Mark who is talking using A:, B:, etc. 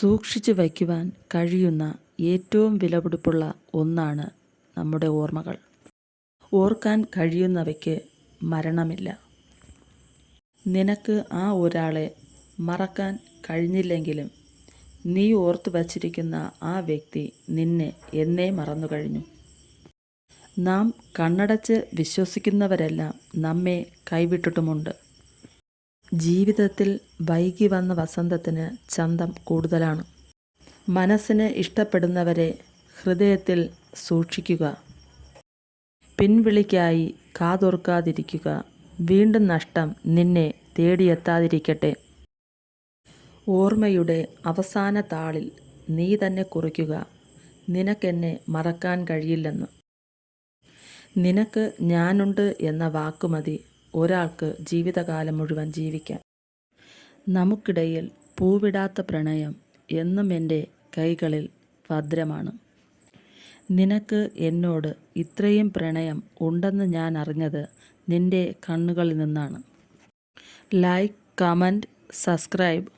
A: സൂക്ഷിച്ചു വയ്ക്കുവാൻ കഴിയുന്ന ഏറ്റവും വിലപിടിപ്പുള്ള ഒന്നാണ് നമ്മുടെ ഓർമ്മകൾ. ഓർക്കാൻ കഴിയുന്നവയ്ക്ക് മരണമില്ല. നിനക്ക് ആ ഒരാളെ മറക്കാൻ കഴിഞ്ഞില്ലെങ്കിലും നീ ഓർത്തു വച്ചിരിക്കുന്ന ആ വ്യക്തി നിന്നെ എന്നേ മറന്നു കഴിഞ്ഞു. നാം കണ്ണടച്ച് വിശ്വസിക്കുന്നവരെല്ലാം നമ്മെ കൈവിട്ടിട്ടുമുണ്ട്. ജീവിതത്തിൽ വൈകി വന്ന വസന്തത്തിന് ചന്തം കൂടുതലാണ്. മനസ്സിന് ഇഷ്ടപ്പെടുന്നവരെ ഹൃദയത്തിൽ സൂക്ഷിക്കുക. പിൻവിളിക്കായി കാതോർക്കാതിരിക്കുക. വീണ്ടും നഷ്ടം നിന്നെ തേടിയെത്താതിരിക്കട്ടെ. ഓർമ്മയുടെ അവസാന താളിൽ നീ തന്നെ കുറിക്കുക. നിനക്കെന്നെ മറക്കാൻ കഴിയില്ലെന്ന്. നിനക്ക് ഞാനുണ്ട് എന്ന വാക്കുമതി. ഒരാൾക്ക് ജീവിതകാലം മുഴുവൻ ജീവിക്കാം നമുക്കിടയിൽ പൂവിടാത്ത പ്രണയം എന്നും എന്റെ കൈകളിൽ ഭദ്രമാണ്. നിനക്ക് എന്നോട് ഇത്രയും പ്രണയം ഉണ്ടെന്ന് ഞാൻ അറിഞ്ഞത് നിന്റെ കണ്ണുകളിൽ നിന്നാണ്. Like comment subscribe